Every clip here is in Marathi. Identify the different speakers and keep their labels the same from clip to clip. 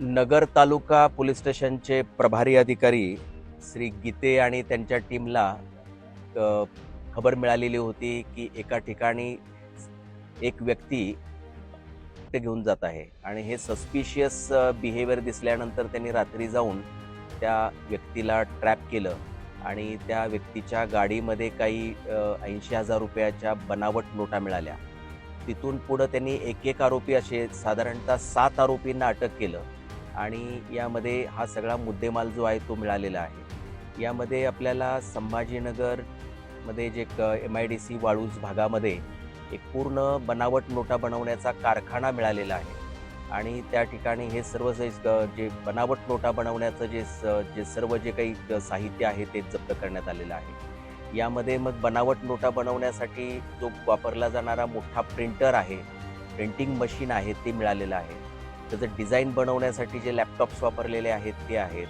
Speaker 1: नगर तालुका पोलीस स्टेशनचे प्रभारी अधिकारी श्री गीते आणि त्यांच्या टीमला खबर मिळालेली होती की एका ठिकाणी एक व्यक्ती ते घेऊन जात आहे आणि हे सस्पिशियस बिहेवियर दिसल्यानंतर त्यांनी रात्री जाऊन त्या व्यक्तीला ट्रॅप केलं आणि त्या व्यक्तीच्या गाडीमध्ये काही ऐंशी हजार रुपयाच्या बनावट नोटा मिळाल्या. तिथून पुढं त्यांनी एक एक आरोपी असे साधारणतः सात आरोपींना अटक केलं. आणि यामध्ये हा सगळा मुद्देमाल जो आहे तो मिळालेला आहे. यामध्ये आपल्याला संभाजीनगरमध्ये जे क M I D C Waluj भागामध्ये एक पूर्ण बनावट नोटा बनवण्याचा कारखाना मिळालेला आहे. आणि त्या ठिकाणी हे सर्व जे जे बनावट नोटा बनवण्याचं जे स- जे सर्व जे काही साहित्य आहे ते जप्त करण्यात आलेलं आहे. यामध्ये मग बनावट नोटा बनवण्यासाठी जो वापरला जाणारा मोठा प्रिंटर आहे प्रिंटिंग मशीन आहे ते मिळालेलं आहे. त्याचं डिझाईन बनवण्यासाठी जे लॅपटॉप्स वापरलेले आहेत ते आहेत.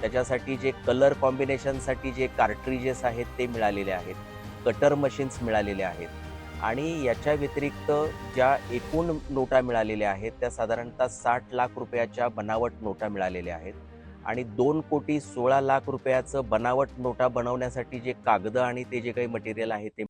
Speaker 1: त्याच्यासाठी जे कलर कॉम्बिनेशनसाठी जे कार्ट्रिजेस आहेत ते मिळालेले आहेत. कटर मशीन्स मिळालेले आहेत. आणि याच्या व्यतिरिक्त ज्या एकूण नोटा मिळालेल्या आहेत त्या साधारणतः साठ लाख रुपयाच्या बनावट नोटा मिळालेल्या आहेत. आणि दोन कोटी सोळा लाख रुपयाचं बनावट नोटा बनवण्यासाठी जे कागद आणि ते जे काही मटेरियल आहे ते